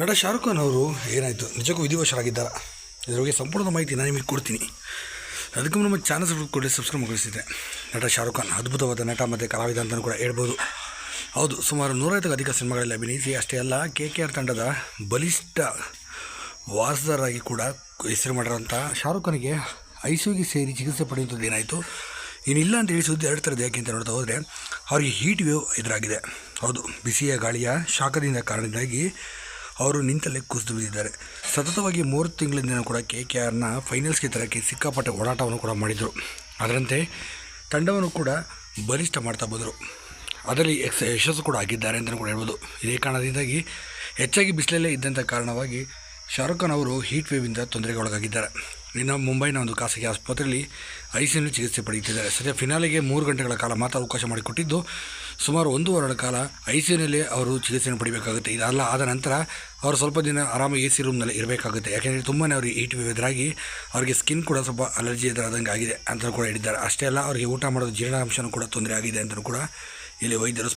ನಟ ಶಾರುಖ್ ಖಾನ್ ಅವರು ಏನಾಯಿತು? ನಿಜಕ್ಕೂ ವಿಧಿವಶರಾಗಿದ್ದಾರೆ? ಇದ್ರ ಬಗ್ಗೆ ಸಂಪೂರ್ಣ ಮಾಹಿತಿ ನಾನು ನಿಮಗೆ ಕೊಡ್ತೀನಿ. ಅದಕ್ಕೂ ನಮ್ಮ ಚಾನಲ್ ಕೊಡಿ ಸಬ್ಸ್ಕ್ರೈಬ್ ಮಾಡಿಸಿದ್ದೆ ನಟ ಶಾರುಖ್ ಖಾನ್ ಅದ್ಭುತವಾದ ನಟ ಮತ್ತು ಕಲಾವಿದ ಅಂತಲೂ ಕೂಡ ಹೇಳ್ಬೋದು. ಹೌದು, ಸುಮಾರು ನೂರೈವತ್ತಕ್ಕೂ ಅಧಿಕ ಸಿನಿಮಾಗಳಲ್ಲಿ ಅಭಿನಯಿಸಿ, ಅಷ್ಟೇ ಅಲ್ಲ, ಕೆ ಕೆ ಆರ್ ತಂಡದ ಬಲಿಷ್ಠ ವಾರಸದಾರರಾಗಿ ಕೂಡ ಹೆಸರು ಮಾಡಿರೋಂಥ ಶಾರುಖ್ ಖಾನ್ಗೆ ಐಸಿಯುಗೆ ಸೇರಿ ಚಿಕಿತ್ಸೆ ಪಡೆಯುವಂಥದ್ದು ಏನಾಯಿತು? ಏನಿಲ್ಲ ಅಂತ ಹೇಳಿ ಸುದ್ದಿ ಎರಡು ಥರದ್ದು ಯಾಕೆ ಅಂತ ನೋಡ್ತಾ ಹೋದರೆ, ಅವರಿಗೆ ಹೀಟ್ ವೇವ್ ಎದುರಾಗಿದೆ. ಹೌದು, ಬಿಸಿಯ ಗಾಳಿಯ ಶಾಖದಿಂದ ಕಾರಣದಿಂದಾಗಿ ಅವರು ನಿಂತಲ್ಲೇ ಕುಸಿದು ಬಿದ್ದಿದ್ದಾರೆ. ಸತತವಾಗಿ ಮೂರು ತಿಂಗಳಿಂದ ಕೂಡ ಕೆ ಕೆ ಆರ್ನ ಫೈನಲ್ಸ್ಗೆ ತರಕ್ಕೆ ಸಿಕ್ಕಾಪಟ್ಟೆ ಓಡಾಟವನ್ನು ಕೂಡ ಮಾಡಿದರು. ಅದರಂತೆ ತಂಡವನ್ನು ಕೂಡ ಬಲಿಷ್ಠ ಮಾಡ್ತಾ ಬಂದರು. ಅದರಲ್ಲಿ ಎಕ್ಸ್ ಯಶಸ್ಸು ಕೂಡ ಆಗಿದ್ದಾರೆ ಅಂತಲೂ ಕೂಡ ಹೇಳ್ಬೋದು. ಇದೇ ಕಾರಣದಿಂದಾಗಿ ಹೆಚ್ಚಾಗಿ ಬಿಸಿಲಲ್ಲೇ ಇದ್ದಂಥ ಕಾರಣವಾಗಿ ಶಾರುಖ್ ಖಾನ್ ಅವರು ಹೀಟ್ ವೇವಿಂದ ತೊಂದರೆಗೆ ಒಳಗಾಗಿದ್ದಾರೆ. ಇನ್ನು ಮುಂಬೈನ ಒಂದು ಖಾಸಗಿ ಆಸ್ಪತ್ರೆಯಲ್ಲಿ ಐ ಸಿ ಚಿಕಿತ್ಸೆ ಪಡೆಯುತ್ತಿದ್ದಾರೆ. ಸದ್ಯ ಫಿನಾಲೆಗೆ ಮೂರು ಗಂಟೆಗಳ ಕಾಲ ಮಾತ್ರ ಅವಕಾಶ ಮಾಡಿಕೊಟ್ಟಿದ್ದು, ಸುಮಾರು ಒಂದು ವಾರಗಳ ಕಾಲ ಐ ಸಿ ಯುನಲ್ಲಿ ಅವರು ಚಿಕಿತ್ಸೆಯನ್ನು ಪಡಿಬೇಕಾಗುತ್ತೆ. ಇದಲ್ಲ ಆದ ನಂತರ ಅವರು ಸ್ವಲ್ಪ ದಿನ ಆರಾಮ ಎ ಸಿ ರೂಮ್ನಲ್ಲಿ ಇರಬೇಕಾಗುತ್ತೆ. ಯಾಕೆಂದರೆ ತುಂಬಾ ಅವರಿಗೆ ಹೀಟ್ ವೇವ್ ಎದುರಾಗಿ ಅವರಿಗೆ ಸ್ಕಿನ್ ಕೂಡ ಸ್ವಲ್ಪ ಅಲರ್ಜಿ ಎದುರಾದಂಗೆ ಆಗಿದೆ ಅಂತ ಕೂಡ ಹೇಳಿದ್ದಾರೆ. ಅಷ್ಟೇ ಅಲ್ಲ, ಅವರಿಗೆ ಊಟ ಮಾಡೋದು ಜೀರ್ಣಾಂಶನೂ ಕೂಡ ತೊಂದರೆ ಆಗಿದೆ ಅಂತಲೂ ಕೂಡ ಇಲ್ಲಿ ವೈದ್ಯರು